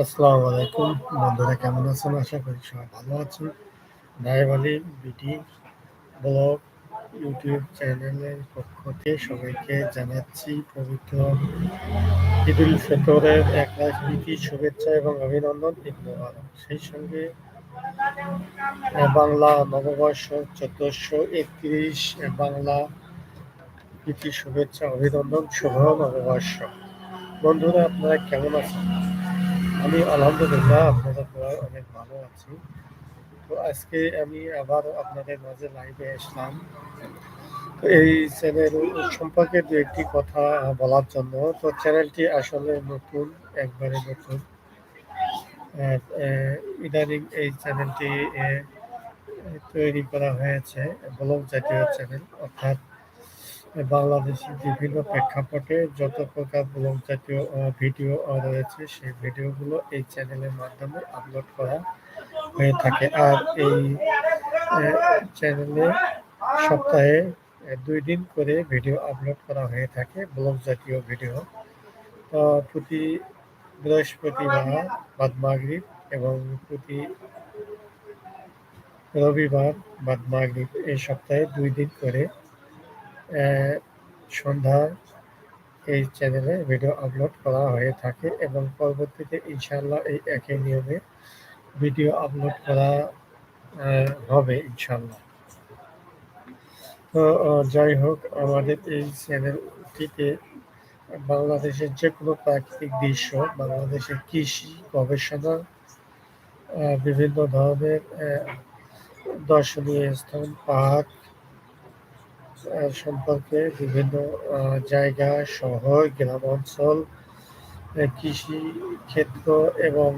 আসসালামু আলাইকুম। বন্ধুরা, কেমন আছেন? আশা করি সবাই ভালো আছেন। বিটি ব্লগ ইউটিউব চ্যানেলের পক্ষ থেকে সবাইকে জানাচ্ছি পবিত্র ঈদুল এক লাখ শুভেচ্ছা এবং অভিনন্দন মোবারক। সেই সঙ্গে বাংলা নববর্ষ চোদ্দশো একত্রিশ বাংলা প্রীতি, শুভেচ্ছা, অভিনন্দন শুভ নববর্ষ বন্ধুরা, আপনারা কেমন আছেন? আমি আলহামদুলিল্লাহ আপনাদের দোয়ায় অনেক ভালো আছি। তো আজকে আমি আবার আপনাদের মাঝে লাইভে আসলাম। তো এই চ্যানেল সম্পর্কে দু একটি কথা বলার জন্য। তো চ্যানেলটি আসলে নতুন, একবারে নতুন। ইদানিং এই চ্যানেলটি তৈরি করা হয়েছে, ব্লগ জাতীয় চ্যানেল অর্থাৎ বাংলাদেশের বিভিন্ন প্রেক্ষাপটে যত প্রকার ব্লগ জাতীয় ভিডিও রয়েছে, সেই ভিডিওগুলো এই চ্যানেলের মাধ্যমে আপলোড করা হয়ে থাকে। আর এই চ্যানেলে সপ্তাহে দুই দিন করে ভিডিও আপলোড করা হয়ে থাকে, ব্লগ জাতীয় ভিডিও। প্রতি বৃহস্পতিবার বাদ মাগরিব এবং প্রতি রবিবার বাদ মাগরিব এই সপ্তাহে দুই দিন করে সন্ধ্যায় এই চ্যানেলে ভিডিও আপলোড করা হয়ে থাকে এবং পরবর্তীতে ইনশাল্লাহ এই একই নিয়মে ভিডিও আপলোড করা হবে ইনশাল্লাহ তো যাই হোক আমাদের এই চ্যানেলটিতে বাংলাদেশের যে কোনো প্রাকৃতিক দৃশ্য বাংলাদেশের কৃষি গবেষণা বিভিন্ন ধরনের দর্শনীয় স্থান আহ, সম্পর্কে বিভিন্ন জায়গা, শহর, গ্রাম, অঞ্চল কৃষি ক্ষেত্র এবং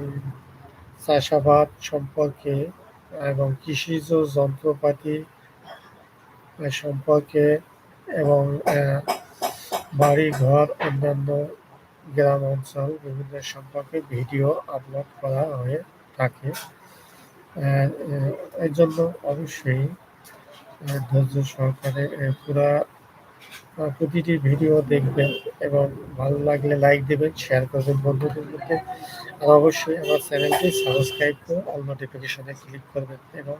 চাষাবাদ সম্পর্কে এবং কৃষিজ যন্ত্রপাতি সম্পর্কে এবং বাড়ি ঘর অন্যান্য গ্রাম, অঞ্চল বিভিন্ন সম্পর্কে ভিডিও আপলোড করা হয়ে থাকে। এর জন্য অবশ্যই ধৈর্য সহকারে পুরা প্রতিটি ভিডিও দেখবেন এবং ভালো লাগলে লাইক দেবেন শেয়ার করবেন বন্ধুদের মধ্যে। আর অবশ্যই আমার চ্যানেলটি সাবস্ক্রাইব করে অল নোটিফিকেশনে ক্লিক করবেন এবং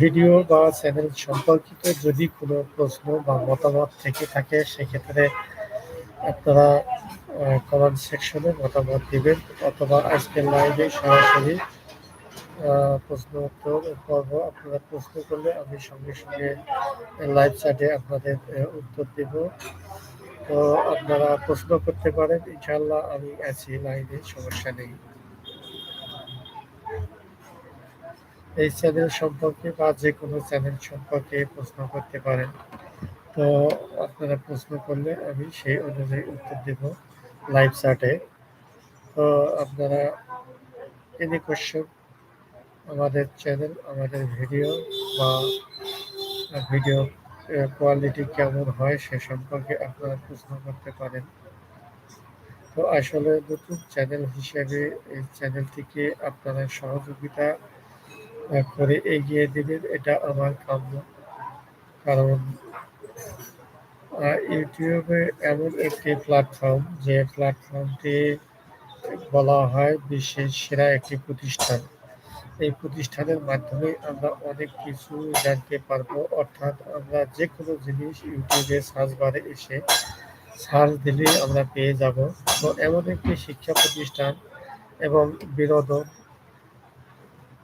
ভিডিও বা চ্যানেল সম্পর্কিত যদি কোনো প্রশ্ন বা মতামত থেকে থাকে, সেক্ষেত্রে আপনারা কমেন্ট সেকশনে মতামত দিবেন অথবা আজকের লাইভে সরাসরি প্রশ্ন উত্তর পর্ব আপনারা প্রশ্ন করলে আমি সঙ্গে সঙ্গে লাইভ চ্যাটে আপনাদের উত্তর দেব। তো আপনারা প্রশ্ন করতে পারেন ইনশাল্লাহ আমি আছি লাইনে সমস্যা নেই। এই চ্যানেল সম্পর্কে বা যে কোনো চ্যানেল সম্পর্কে প্রশ্ন করতে পারেন। তো আপনারা প্রশ্ন করলে আমি সেই অনুযায়ী উত্তর দেব লাইভ চ্যাটে তো আপনারা এনি কোশ্চেন আমাদের চ্যানেল আমাদের ভিডিও বা ভিডিও কোয়ালিটি কেমন হয় সে সম্পর্কে আপনারা প্রশ্ন করতে পারেন। তো আসলে নতুন চ্যানেল হিসেবে এই চ্যানেলটিকে আপনারা সহযোগিতা করে এগিয়ে দিবেন, এটা আমার কাম্য। কারণ ইউটিউবে এমন একটি প্ল্যাটফর্ম যে প্ল্যাটফর্মটি বলা হয় বিশ্বের সেরা একটি প্রতিষ্ঠান। এই প্রতিষ্ঠানের মাধ্যমে আমরা অনেক কিছু জানতে পারব। অর্থাৎ আমরা যে কোনো জিনিস ইউটিউবে সার্চ বারে এসে সার্চ দিলে আমরা পেয়ে যাব। তো এমন একটি শিক্ষা প্রতিষ্ঠান এবং বিনোদন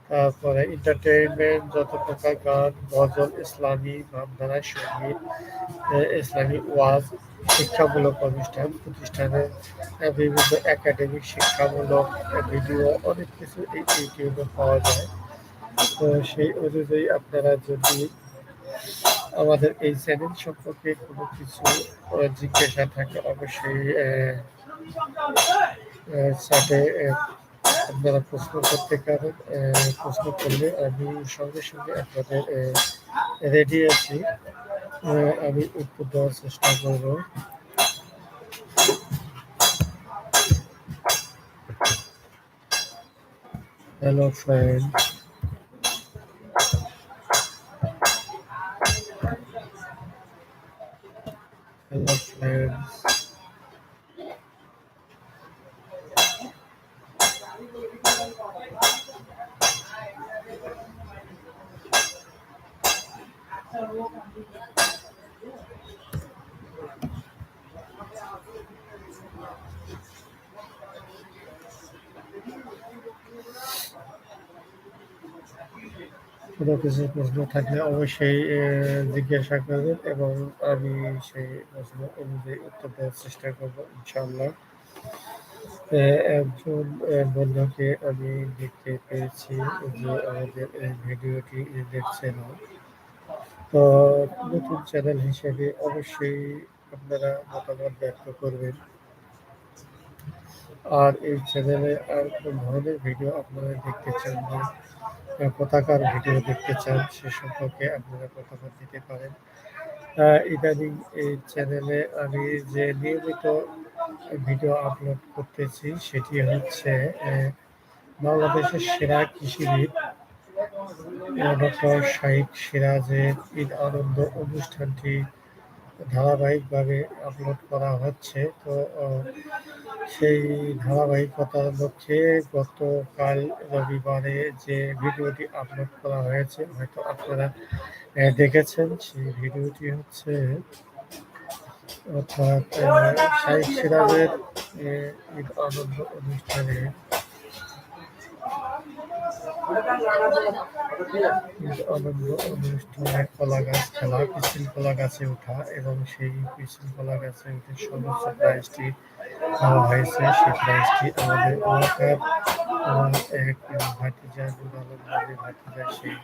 তারপরে এন্টারটেইনমেন্ট যত প্রকার গান গজল ইসলামী ভাবধারা সংগীত ইসলামী ওয়াজ, শিক্ষামূলক অনুষ্ঠান, প্রতিষ্ঠানে বিভিন্ন একাডেমিক শিক্ষামূলক ভিডিও অনেক কিছু এই ইউটিউবে পাওয়া যায়। তো সেই অনুযায়ী আপনারা যদি আমাদের এই চ্যানেল সম্পর্কে কোনো কিছু জিজ্ঞাসা থাকে, অবশ্যই সাথে আপনারা প্রশ্ন করতে প্রশ্ন করলে আমি সঙ্গে সঙ্গে আপনাদের রেডি আছি। আমি উত্তর দেওয়ার চেষ্টা করব। হ্যালো ফ্রেন্ড হ্যালো ফ্রেন্ডস কোনো কিছু প্রশ্ন থাকলে অবশ্যই জিজ্ঞাসা করবেন এবং আমি সেই প্রশ্ন অনুযায়ী উত্তর দেওয়ার চেষ্টা করব ইনশাল্লাহ একজন বন্ধুকে আমি দেখতে পেয়েছি যে আমাদের এই ভিডিওটি দেখছে না। তো নতুন চ্যানেল হিসেবে অবশ্যই আপনারা মতামত ব্যক্ত করবেন। আর এই চ্যানেলে আর কোন ধরনের ভিডিও আপনারা দেখতে চান আহ, কোথাকার ভিডিও দেখতে চান সে সম্পর্কে আপনারা মতামত দিতে পারেন। ইদানিং এই চ্যানেলে আমি যে নিয়মিত ভিডিও আপলোড করতেছি সেটি হচ্ছে বাংলাদেশের সেরা কৃষিবিদ ডক্টর শাহিদ সিরাজের ঈদ আনন্দ অনুষ্ঠানটি ধারাবাহিকভাবে আপলোড করা হচ্ছে। তো সেই ধারাবাহিকতার লক্ষ্যে গতকাল রবিবারে যে ভিডিওটি আপলোড করা হয়েছে, হয়তো আপনারা দেখেছেন, সেই ভিডিওটি হচ্ছে, অর্থাৎ শাহিদ সিরাজের ঈদ আনন্দ অনুষ্ঠানে আনন্দ অনুষ্ঠানে কলা গাছ খেলা পিছিল কলা গাছে ওঠা এবং সেই পিছিল কলা গাছে উঠে প্রাইজটি হয়েছে। সেই প্রাইজটি আমাদের এক সেই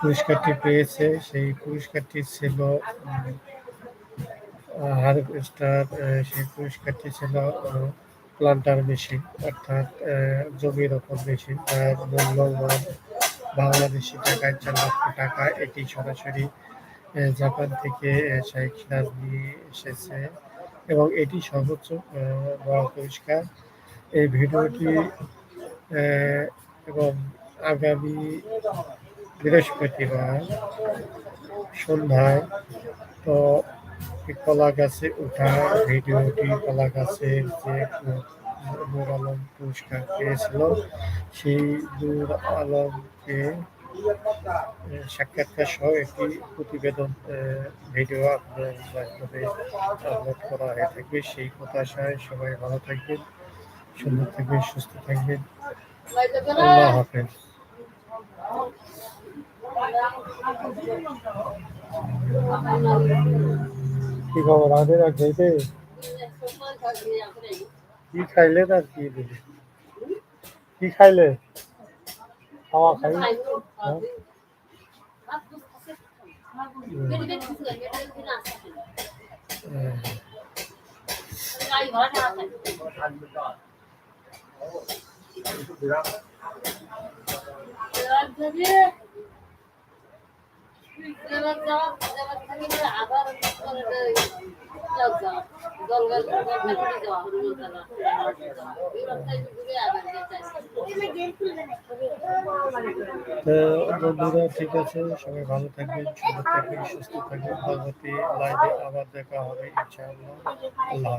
পুরস্কারটি পেয়েছে। সেই পুরস্কারটি ছিল হারভেস্টার সেই পুরস্কারটি ছিল প্লান্টার মেশিন অর্থাৎ জমির ওপর মেশিন তার মূল্যমান বাংলাদেশি টাকায় চার লক্ষ টাকা, এটি সরাসরি জাপান থেকে শাহেখ সিরাজ নিয়ে এসেছে। এবং এটি সর্বোচ্চ বড় পুরস্কার। এই ভিডিওটি এবং আগামী বৃহস্পতিবার সন্ধ্যায়, তো কলা গাছে ওঠা ভিডিওটি কলা গাছের যে নূর আলম পুরস্কার পেয়েছিল, সেই নূর আলমকে সাক্ষাৎকার সহ একটি প্রতিবেদন ভিডিও আপনার আপলোড করা হয়ে থাকবে। সেই প্রত্যাশায় সবাই ভালো থাকবেন, সুন্দর থাকবেন, সুস্থ থাকবেন। আল্লাহ হাফেজ। কি খবর আমাদের আর খাইতে কি খাইলে আর কি দিলে কি খাইলে খাওয়া খাই হ্যাঁ? বন্ধুরা, ঠিক আছে, সবাই ভালো থাকবেন, সুন্দর থাকবেন, সুস্থ থাকবেন। পরবর্তী লাইভে আবার দেখা হবে, ইনশাআল্লাহ। আল্লাহ